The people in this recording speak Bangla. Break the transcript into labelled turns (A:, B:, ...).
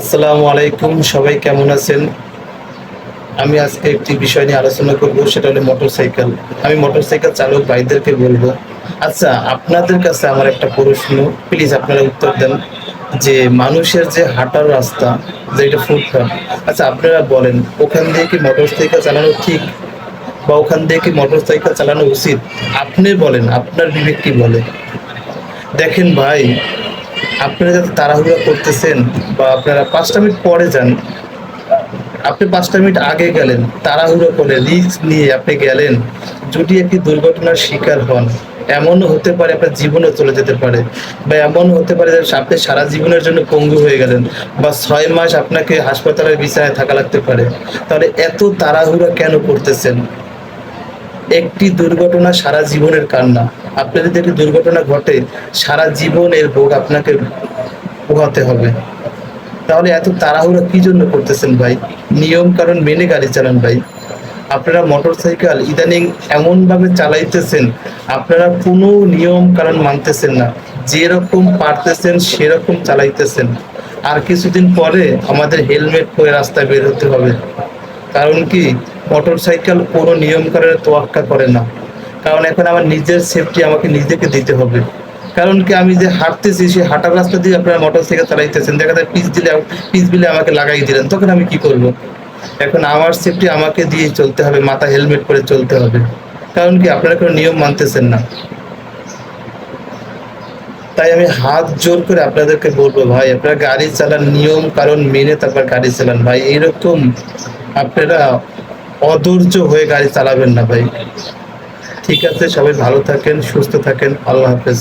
A: আসসালামু আলাইকুম, সবাই কেমন আছেন? আমি আজকে একটি বিষয় নিয়ে আলোচনা করব, সেটা হলো মোটরসাইকেল। আমি মোটরসাইকেল চালক ভাইদেরকে বলব আচ্ছা আপনাদের কাছে আমার একটা প্রশ্ন, প্লিজ আপনারা উত্তর দেন, যে মানুষের যে হাঁটার রাস্তা যেটা ফুটপাথ আচ্ছা আপনারা বলেন, ওখান দিয়ে কি মোটরসাইকেল চালানো ঠিক বা ওখান দিয়ে কি মোটরসাইকেল চালানো উচিত? আপনি বলেন, আপনার বিবেক কি বলে? দেখেন ভাই আপনারা যাতে তাড়াহুড়া করতেছেন বা আপনারা পাঁচটা মিনিট পরে যান, আপনি পাঁচটা মিনিট আগে গেলেন, তাড়াহুড়ো করে রিস্ক নিয়ে আপনি গেলেন, যদি একটি দুর্ঘটনার শিকার হন, এমনও হতে পারে আপনার জীবনও চলে যেতে পারে বা এমন হতে পারে যে আপনি সারা জীবনের জন্য পঙ্গু হয়ে গেলেন বা ছয় মাস আপনাকে হাসপাতালের বিছানায় থাকা লাগতে পারে। তাহলে এত তাড়াহুড়া কেন করতেছেন? একটি দুর্ঘটনা সারা জীবনের কান্না। আপনার যদি একটি দুর্ঘটনা ঘটে, সারা জীবন এর ভোগ আপনাকে পোহাতে হবে। তাহলে এত তাড়াহুড়ো কি জন্য করতেছেন ভাই? নিয়ম কারণ মেনে গাড়ি চালান ভাই। আপনারা মোটর সাইকেল ইদানিং এমন ভাবে চালাইতেছেন, আপনারা কোনো নিয়ম কারণ মানতেছেন না। যেরকম পারতেছেন, সেরকম চালাইতেছেন। আর কিছুদিন পরে আমাদের হেলমেট পরে রাস্তায় বের হতে হবে। কারণ কি? মোটরসাইকেল কোনো নিয়ম কারণে তোয়াক্কা করে না। কারণ এখন আমার নিজের সেফটি আমাকে নিজেকে দিতে হবে। কারণ কি আমি যে হাঁটতেছি, সেই হাঁটার রাস্তা দিয়ে আপনারা মোটরসাইকেল চালাইতেছেন, দেখা যায় পিচ দিলে পিচ দিলে আমাকে লাগাই দিলেন, তখন আমি কি করব? এখন আমার সেফটি আমাকে দিয়ে চলতে হবে, মাথা হেলমেট পরে চলতে হবে। কারণ কি আপনারা কোনো নিয়ম মানতেছেন না। তাই আমি হাত জোর করে আপনাদেরকে বলব, ভাই, আপনারা গাড়ি চালান, নিয়ম কারণ মেনে তারপর গাড়ি চালান। ভাই, এরকম আপনারা অধৈর্য হয়ে গাড়ি চালাবেন না ভাই। ঠিক আছে, সবাই ভালো থাকেন, সুস্থ থাকেন। আল্লাহ হাফেজ।